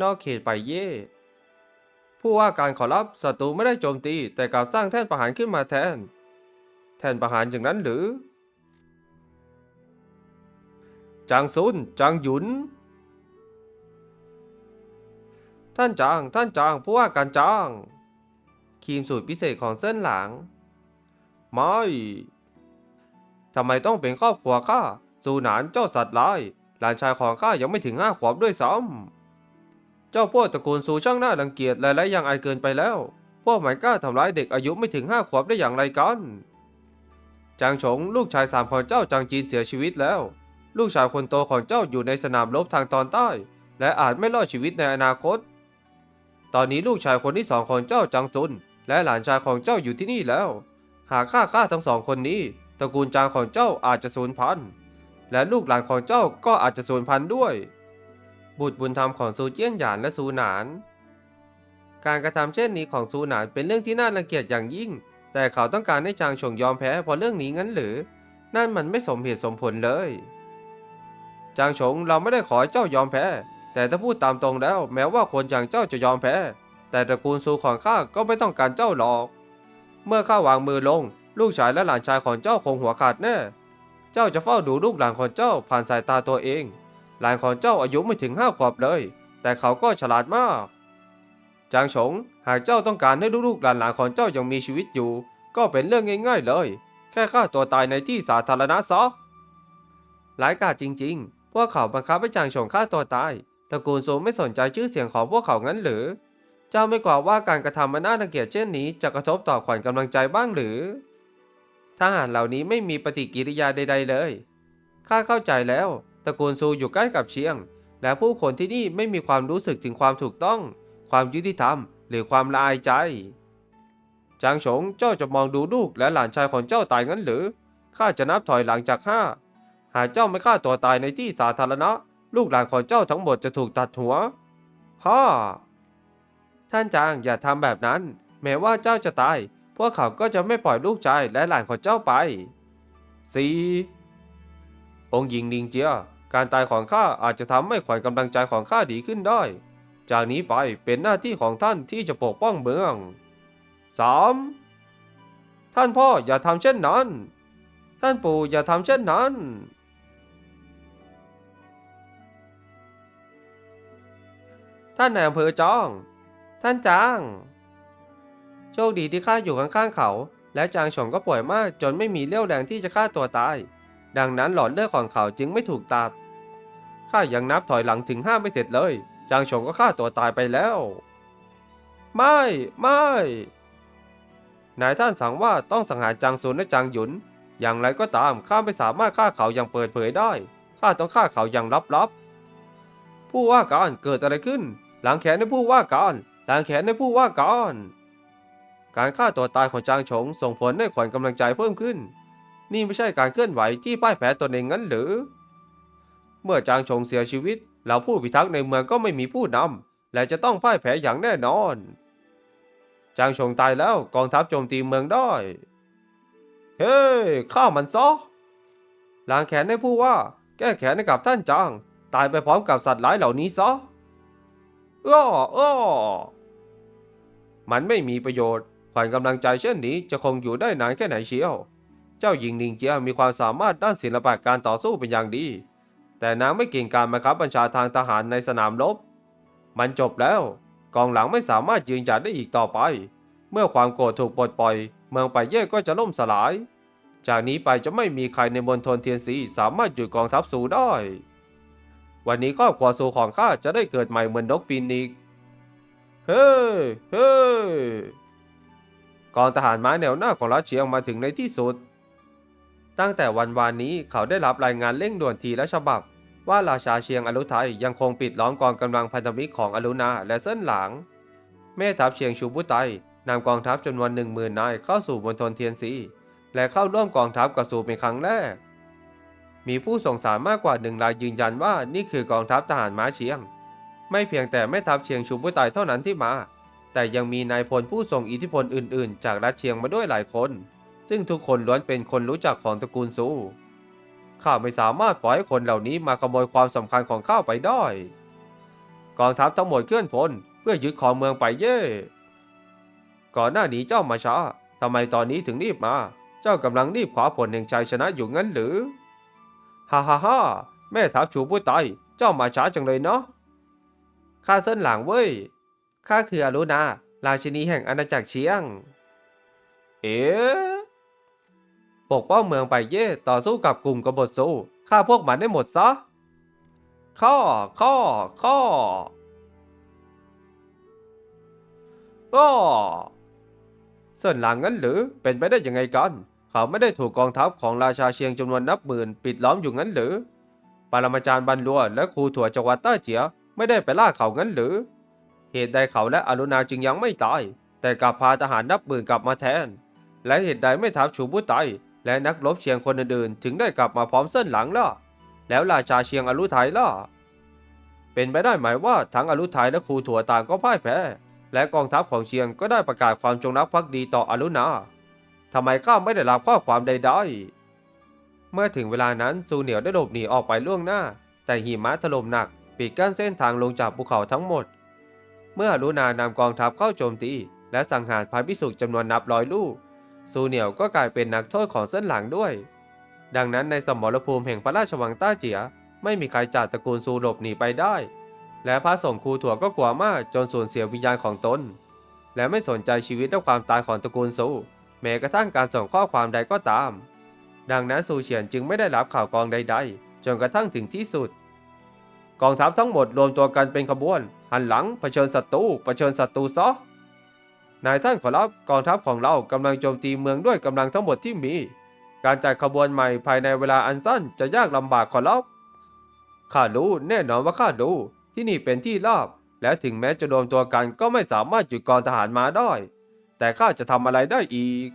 นอกเขตไปเย่ ผู้ว่าการขอรับศัตรูไม่ได้โจมตี แต่กลับสร้างแท่นประหารขึ้นมาแทน แท่นประหารอย่างนั้นหรือ จางซุน จางหยุน ท่านจาง ท่านจาง ผู้ว่าการจาง ครีมสูตรพิเศษของเส้นหลัง ไม่ทำไมต้องเป็นครอบครัวข้า สูหนานเจ้าสัตว์ร้าย หลานชายของข้ายังไม่ถึงห้าขวบด้วยซ้ำ เจ้าพวกตระกูลซูช่างหน่ารังเกียจและไร้ยังอายเกินไปแล้ว พวกมันกล้าทำร้ายเด็กอายุไม่ถึงห้าขวบได้อย่างไรกัน จางฉงลูกชายสามของเจ้าจางจีนเสียชีวิตแล้ว ลูกชายคนโตของเจ้าอยู่ในสนามรบทางตอนใต้ และอาจไม่รอดชีวิตในอนาคต ตอนนี้ลูกชายคนที่สองของเจ้าจางซุน และหลานชายของเจ้าอยู่ที่นี่แล้ว หากฆ่าฆ่าทั้งสองคนนี้ตระกูลจางของเจ้าอาจจะสูญพันธุ์และลูกหลานของเจ้าก็อาจจะสูญพันธุ์ด้วย บุตรบุญธรรมของซูเจี้ยนหยานและซูหนาน การกระทำเช่นนี้ของซูหนานเป็นเรื่องที่น่ารังเกียจอย่างยิ่ง แต่เขาต้องการให้จางฉงยอมแพ้เพราะเรื่องนี้งั้นหรือ นั่นมันไม่สมเหตุสมผลเลย จางฉงเราไม่ได้ขอให้เจ้ายอมแพ้ แต่ถ้าพูดตามตรงแล้ว แม้ว่าคนอย่างเจ้าจะยอมแพ้ แต่ตระกูลซูของข้าก็ไม่ต้องการเจ้าหรอก เมื่อข้าวางมือลง ลูกชายและหลานชายของเจ้าคงหัวขาดแน่ เจ้าจะเฝ้าดูลูกหลานของเจ้าผ่านสายตาตัวเอง หลานของเจ้าอายุไม่ถึงห้าขวบเลย แต่เขาก็ฉลาดมาก จางฉง หากเจ้าต้องการให้ลูกๆหลานๆของเจ้ายังมีชีวิตอยู่ ก็เป็นเรื่องง่ายๆเลย แค่ฆ่าตัวตายในที่สาธารณะซะหลายกาจริง ๆ พวกเขาบังคับให้จางฉงฆ่าตัวตาย ตระกูลซูไม่สนใจชื่อเสียงของพวกเขางั้นหรือ เจ้าไม่กว่าว่าการกระทำมันน่ารังเกียจเช่นนี้จะกระทบต่อขวัญกำลังใจบ้างหรือทหารเหล่านี้ไม่มีปฏิกิริยาใด ๆ เลย ข้าเข้าใจแล้ว ตระกูลซูอยู่ใกล้กับเชียง และผู้คนที่นี่ไม่มีความรู้สึกถึงความถูกต้อง ความยุติธรรม หรือความละอายใจ จางฉงเจ้าจะมองดูลูกและหลานชายของเจ้าตายงั้นหรือข้าจะนับถอยหลังจากห้าหากเจ้าไม่ฆ่าตัวตายในที่สาธารณะ ลูกหลานของเจ้าทั้งหมดจะถูกตัดหัวฮ่าท่านจางอย่าทำแบบนั้น แม้ว่าเจ้าจะตาย พวกเขาก็จะไม่ปล่อยลูกชายและหลานของเจ้าไปสีองค์หญิงนิงเจีย การตายของข้าอาจจะทำให้ขวัญกำลังใจของข้าดีขึ้นได้ จากนี้ไปเป็นหน้าที่ของท่านที่จะปกป้องเมือง 3. ท่านพ่ออย่าทำเช่นนั้น ท่านปู่อย่าทำเช่นนั้นท่านนายอำเภอจอง ท่านจาง โชคดีที่ข้าอยู่ข้างๆเขา และจางฉงก็ป่วยมากจนไม่มีเรี่ยวแรงที่จะฆ่าตัวตาย ดังนั้นหลอดเลือดของเขาจึงไม่ถูกตัด ข้ายังนับถอยหลังถึงห้าไม่เสร็จเลย จางฉงก็ฆ่าตัวตายไปแล้ว ไม่ ไม่ นายท่านสั่งว่าต้องสังหารจางซุนและจางหยุน อย่างไรก็ตามข้าไม่สามารถฆ่าเขาอย่างเปิดเผยได้ ข้าต้องฆ่าเขาอย่างลับๆ ผู้ว่าการเกิดอะไรขึ้น หลังแขนในผู้ว่าการหลังแขนในผู้ว่าการการฆ่าตัวตายของจางฉงส่งผลให้ขวัญกำลังใจเพิ่มขึ้น นี่ไม่ใช่การเคลื่อนไหวที่พ่ายแพ้ตนเองงั้นหรือ เมื่อจางฉงเสียชีวิตเหล่าผู้พิทักษ์ในเมืองก็ไม่มีผู้นำและจะต้องพ่ายแพ้อย่างแน่นอน จางฉงตายแล้วกองทัพโจมตีเมืองได้ เฮ้ฆ่ามันซะล้างแขนให้ผู้ว่า แก้แขนให้กับท่านจาง ตายไปพร้อมกับสัตว์ร้ายเหล่านี้ซะอ้ออ้อมันไม่มีประโยชน์ขวัญกำลังใจเช่นนี้จะคงอยู่ได้นานแค่ไหนเชียว เจ้าหญิงนิงเจียมีความสามารถด้านศิลปะการต่อสู้เป็นอย่างดี แต่นางไม่เก่งการบังคับบัญชาทางทหารในสนามรบ มันจบแล้ว กองหลังไม่สามารถยืนหยัดได้อีกต่อไป เมื่อความโกรธถูกปลดปล่อย เมืองไปเย่ก็จะล่มสลาย จากนี้ไปจะไม่มีใครในมณฑลเทียนสีสามารถหยุดกองทัพสูได้ วันนี้ครอบครัวสูของข้าจะได้เกิดใหม่เหมือนนกฟินิกเฮ้เฮ้กองทหารม้าแนวหน้าของรัสเชียงมาถึงในที่สุด ตั้งแต่วันวานนี้เขาได้รับรายงานเร่งด่วนทีละฉบับ ว่าราชาเชียงอรุไทยยังคงปิดล้อมกองกำลังพันธมิตรของอรุณาและเส้นหลางแม่ทัพเชียงชูบุไตนำกองทัพจำนวนหนึ่งหมื่นนายเข้าสู่มณฑลเทียนซีและเข้าร่วมกองทัพกับสูเป็นครั้งแรก มีผู้ส่งสารมากกว่าหนึ่งรายยืนยันว่านี่คือกองทัพทหารม้าเชียง ไม่เพียงแต่แม่ทัพเชียงชูบุไตเท่านั้นที่มา แต่ยังมีนายพลผู้ทรงอิทธิพลอื่น ๆ จากรัฐเชียงมาด้วยหลายคน ซึ่งทุกคนล้วนเป็นคนรู้จักของตระกูลซูข้าไม่สามารถปล่อยให้คนเหล่านี้มาขโมยความสำคัญของข้าไปได้ กองทัพทั้งหมดเคลื่อนพลเพื่อยึดครองเมืองไปเย่ ก่อนหน้านี้เจ้ามาช้าทำไมตอนนี้ถึงรีบมา เจ้ากำลังรีบขวาผลแห่งชัยชนะอยู่งั้นหรือ ฮ่าฮ่าฮ่าแม่ทัพชูผู้ตายเจ้ามาช้าจังเลยเนาะ ข้าเส้นหลังเว้ย ข้าคืออรุณา ราชินีแห่งอาณาจักรเชียง เอ๋ ปกป้องเมืองไปเย่ต่อสู้กับกลุ่มกบฏสู้ฆ่าพวกมันได้หมดซะ ข้อ ข้อ ข้ออ้อเส้นหลังงั้นหรือเป็นไปได้ยังไงกัน เขาไม่ได้ถูกกองทัพของราชาเชียงจำนวนนับหมื่นปิดล้อมอยู่งั้นหรือ ปรมาจารย์บันลัวและครูถั่วจังหวัดต้าเจียไม่ได้ไปล่าเขางั้นหรือ เหตุใดเขาและอรุณาจึงยังไม่ตาย แต่กลับพาทหารนับหมื่นกลับมาแทน และเหตุใดไม่ทัพชูผู้ไต และนักรบเชียงคนอื่นๆ ถึงได้กลับมาพร้อมเส้นหลังล่ะ แล้วราชาเชียงอรุไทยล่ะ เป็นไปได้ไหมว่าทั้งอรุไทยและครูถั่วต่างก็พ่ายแพ้ และกองทัพของเชียงก็ได้ประกาศความจงรักภักดีต่ออรุณาทำไมข้าไม่ได้รับข้อความใดๆ เมื่อถึงเวลานั้นซูเหนียวได้หลบหนีออกไปล่วงหน้า แต่หิมะถล่มหนักปิดกั้นเส้นทางลงจากภูเขาทั้งหมด เมื่ออรุณานำกองทัพเข้าโจมตี และสังหารพระพิสุกจำนวนนับร้อยลูก ซูเหนียวก็กลายเป็นนักโทษของเส้นหลังด้วย ดังนั้นในสมรภูมิแห่งพระราชวังต้าเจีย ไม่มีใครจากตระกูลซูหลบหนีไปได้ และพระสงฆ์ครูถั่วก็กลัวมากจนสูญเสียวิญญาณของตน และไม่สนใจชีวิตและความตายของตระกูลซูแม้กระทั่งการส่งข้อความใดก็ตาม ดังนั้นซูเฉียนจึงไม่ได้รับข่าวกองใด ๆ จนกระทั่งถึงที่สุด กองทัพทั้งหมดรวมตัวกันเป็นขบวน หันหลังเผชิญศัตรูเผชิญศัตรูซะ นายท่านขอรับกองทัพของเรากำลังโจมตีเมืองด้วยกำลังทั้งหมดที่มี การจัดขบวนใหม่ภายในเวลาอันสั้นจะยากลำบากขอรับข้ารู้แน่นอนว่าข้ารู้ที่นี่เป็นที่ราบ และถึงแม้จะรวมตัวกันก็ไม่สามารถหยุดกองทหารมาได้ แต่ข้าจะทำอะไรได้อีก